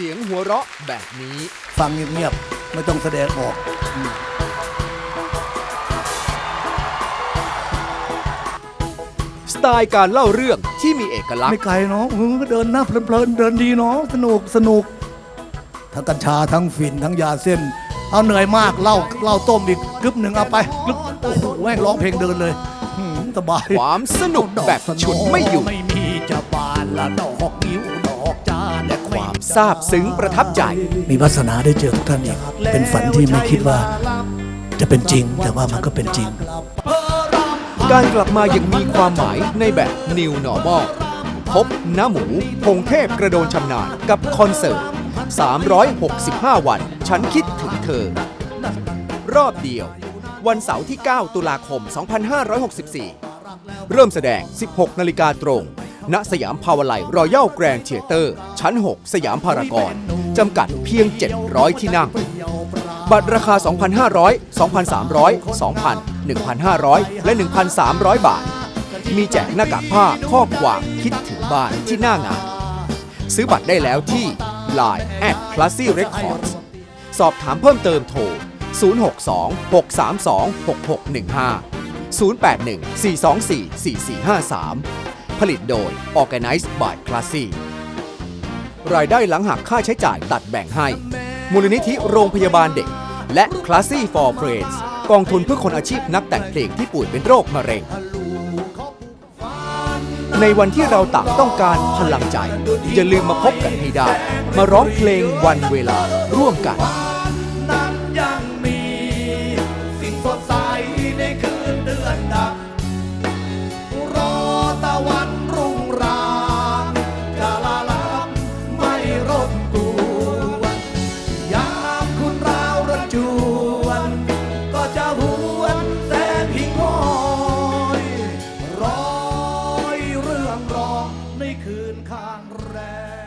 เสียงหัวเราะแบบนี้ ฟังเงียบๆไม่ต้องแสดงออก สไตล์การเล่าเรื่องที่มีเอกลักษไม่ณ์ ไกลเนาะอืมก็เดินหน้าเพลินๆเดินดีเนาะสนุกสนุก ทั้งกัญชาทั้งฝิ่นทั้งยาเส้น เอาเหนื่อยมากเหล้าเหล้าต้มอีกกึ๊บหนึ่งเอาไปกึ๊บโอ้โหแม่งร้องเพลงเดินเลยหืมสบาย ความสนุกแบบฉุดไม่อยู่ ไม่มีจะบานละดอกนิ้วด ซาบซึ้งประทับใจ มีวาสนาได้เจอทุกท่านอีกเป็นฝันที่ไม่คิดว่าจะเป็นจริง แต่ว่ามันก็เป็นจริง การกลับมายังมีความหมายในแบบ New Normal พบน้าหมู พงเทพกระโดนชำนาญกับคอนเสิร์ต 365 วัน ฉันคิดถึงเธอ รอบเดียว วันเสาร์ที่ 9 ตุลาคม 2564 เริ่มแสดง 16 นาฬิกาตรง ณสยามพาวไลรอยัลแกรนด์เทเตอร์ ชั้น 6 สยามพารากอนจำกัดเพียง 700 ที่นั่ง บัตรราคา 2,500 2,300 2,000 1,500 และ 1,300 บาท มีแจกหน้ากากผ้าข้อกวางคิดถึงบ้านที่หน้างาน ซื้อบัตรได้แล้วที่ Line at Classy Records สอบถามเพิ่มเติมโทร 062 632 6615 081 424 4453 ผลิตโดย Organized by Classy รายได้หลังหักค่าใช้จ่ายตัดแบ่งให้ มูลนิธิโรงพยาบาลเด็ก และ Classy for Friends กองทุนเพื่อคนอาชีพนักแต่งเพลงที่ป่วยเป็นโรคมะเร็ง ในวันที่เราต่างต้องการพลังใจ อย่าลืมมาพบกันให้ได้ มาร้องเพลงวันเวลาร่วมกัน คืนข้างแรง